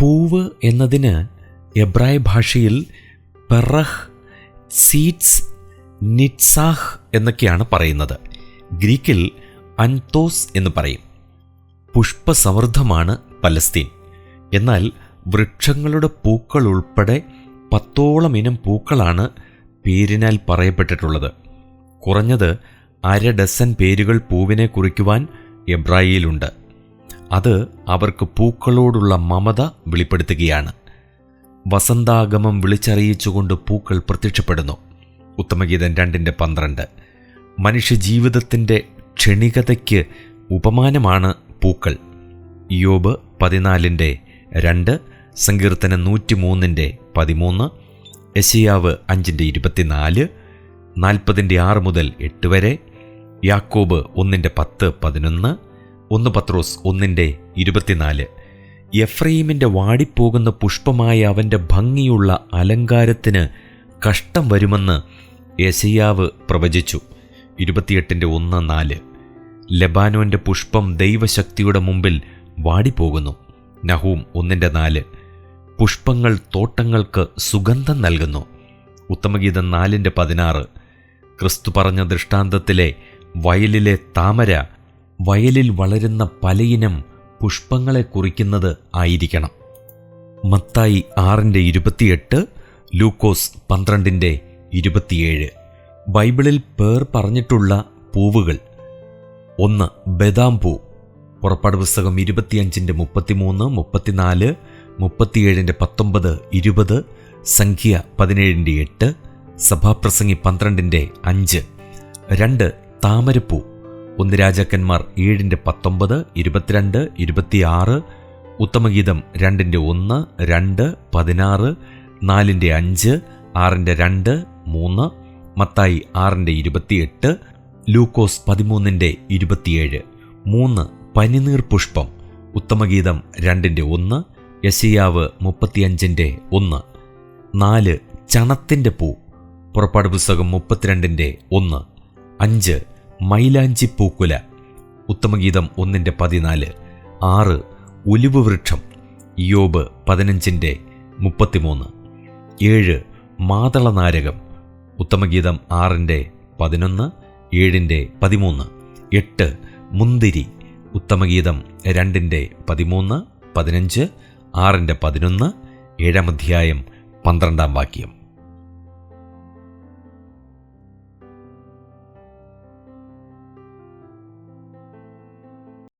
പൂവ് എന്നതിന് എബ്രായ ഭാഷയിൽ പെറഹ് സീറ്റ്സ് നിറ്റ്സാഹ് എന്നൊക്കെയാണ് പറയുന്നത്. ഗ്രീക്കിൽ അൻതോസ് എന്ന് പറയും. പുഷ്പസമൃദ്ധമാണ് പലസ്തീൻ. എന്നാൽ വൃക്ഷങ്ങളുടെ പൂക്കൾ ഉൾപ്പെടെ പത്തോളം ഇനം പൂക്കളാണ് പേരിനാൽ പറയപ്പെട്ടിട്ടുള്ളത്. കുറഞ്ഞത് അര ഡസൻ പേരുകൾ പൂവിനെ കുറിക്കുവാൻ എബ്രായിയിലുണ്ട്. അത് അവർക്ക് പൂക്കളോടുള്ള മമത വെളിപ്പെടുത്തുകയാണ്. വസന്താഗമം വിളിച്ചറിയിച്ചുകൊണ്ട് പൂക്കൾ പ്രത്യക്ഷപ്പെടുന്നു. ഉത്തമഗീതൻ രണ്ടിന്റെ പന്ത്രണ്ട്. മനുഷ്യജീവിതത്തിന്റെ ക്ഷണികതയ്ക്ക് ഉപമാനമാണ് പൂക്കൾ. യോബ് പതിനാലിന്റെ രണ്ട് സങ്കീർത്തനം നൂറ്റിമൂന്നിന്റെ പതിമൂന്ന് യശയാവ് അഞ്ചിന്റെ ഇരുപത്തിനാല് നാൽപ്പതിന്റെ ആറ് മുതൽ എട്ട് വരെ യാക്കോബ് ഒന്നിന്റെ പത്ത് പതിനൊന്ന് ഒന്ന് പത്രോസ് ഒന്നിന്റെ ഇരുപത്തിനാല്. എഫ്രൈമിന്റെ വാടിപ്പോകുന്ന പുഷ്പമായ അവന്റെ ഭംഗിയുള്ള അലങ്കാരത്തിന് കഷ്ടം വരുമെന്ന് യശയാവ് പ്രവചിച്ചു. ഇരുപത്തിയെട്ടിന്റെ ഒന്ന് നാല്. ലബാനോന്റെ പുഷ്പം ദൈവശക്തിയുടെ മുമ്പിൽ വാടിപ്പോകുന്നു. നഹൂം ഒന്നിന്റെ നാല്. പുഷ്പങ്ങൾ തോട്ടങ്ങൾക്ക് സുഗന്ധം നൽകുന്നു. ഉത്തമഗീതം നാലിന്റെ പതിനാറ്. ക്രിസ്തു പറഞ്ഞ ദൃഷ്ടാന്തത്തിലെ വയലിലെ താമര വയലിൽ വളരുന്ന പലയിനം പുഷ്പങ്ങളെ കുറിക്കുന്നത് ആയിരിക്കണം. മത്തായി ആറിന്റെ ഇരുപത്തിയെട്ട് ലൂക്കോസ് പന്ത്രണ്ടിന്റെ ഇരുപത്തിയേഴ്. ബൈബിളിൽ പേർ പറഞ്ഞിട്ടുള്ള പൂവുകൾ. ഒന്ന് ബദാം പൂ. പുറപ്പാട് പുസ്തകം ഇരുപത്തിയഞ്ചിന്റെ മുപ്പത്തിമൂന്ന് മുപ്പത്തിനാല് മുപ്പത്തിയേഴിന്റെ പത്തൊമ്പത് ഇരുപത് സംഖ്യ പതിനേഴിന്റെ എട്ട് സഭാപ്രസംഗി പന്ത്രണ്ടിന്റെ അഞ്ച്. രണ്ട് താമരപ്പൂ. ഒന്ന് രാജാക്കന്മാർ ഏഴിന്റെ പത്തൊമ്പത് ഇരുപത്തിരണ്ട് ഇരുപത്തിയാറ് ഉത്തമഗീതം രണ്ടിന്റെ ഒന്ന് രണ്ട് പതിനാറ് നാലിന്റെ അഞ്ച് ആറിന്റെ രണ്ട് മൂന്ന് മത്തായി ആറിന്റെ ഇരുപത്തിയെട്ട് ലൂക്കോസ് പതിമൂന്നിന്റെ ഇരുപത്തിയേഴ്. മൂന്ന് പനിനീർ പുഷ്പം ഉത്തമഗീതം രണ്ടിന്റെ ഒന്ന് യശയാവ് മുപ്പത്തിയഞ്ചിന്റെ ഒന്ന്. നാല് ചണത്തിന്റെ പൂ പുറപ്പാട് പുസ്തകം മുപ്പത്തിരണ്ടിന്റെ ഒന്ന്. അഞ്ച് മൈലാഞ്ചി പൂക്കുല ഉത്തമഗീതം ഒന്നിന്റെ പതിനാല്. ആറ്. ഒലിവ് വൃക്ഷം യോബ് പതിനഞ്ചിന്റെ മുപ്പത്തിമൂന്ന്. ഏഴ്. മാതളനാരകം. ഉത്തമഗീതം ആറിന്റെ പതിനൊന്ന് ഏഴിന്റെ പതിമൂന്ന്. എട്ട്. മുന്തിരി. ഉത്തമഗീതം രണ്ടിന്റെ പതിമൂന്ന് പതിനഞ്ച് ആറിന്റെ പതിനൊന്ന് ഏഴാം അധ്യായം പന്ത്രണ്ടാം വാക്യം.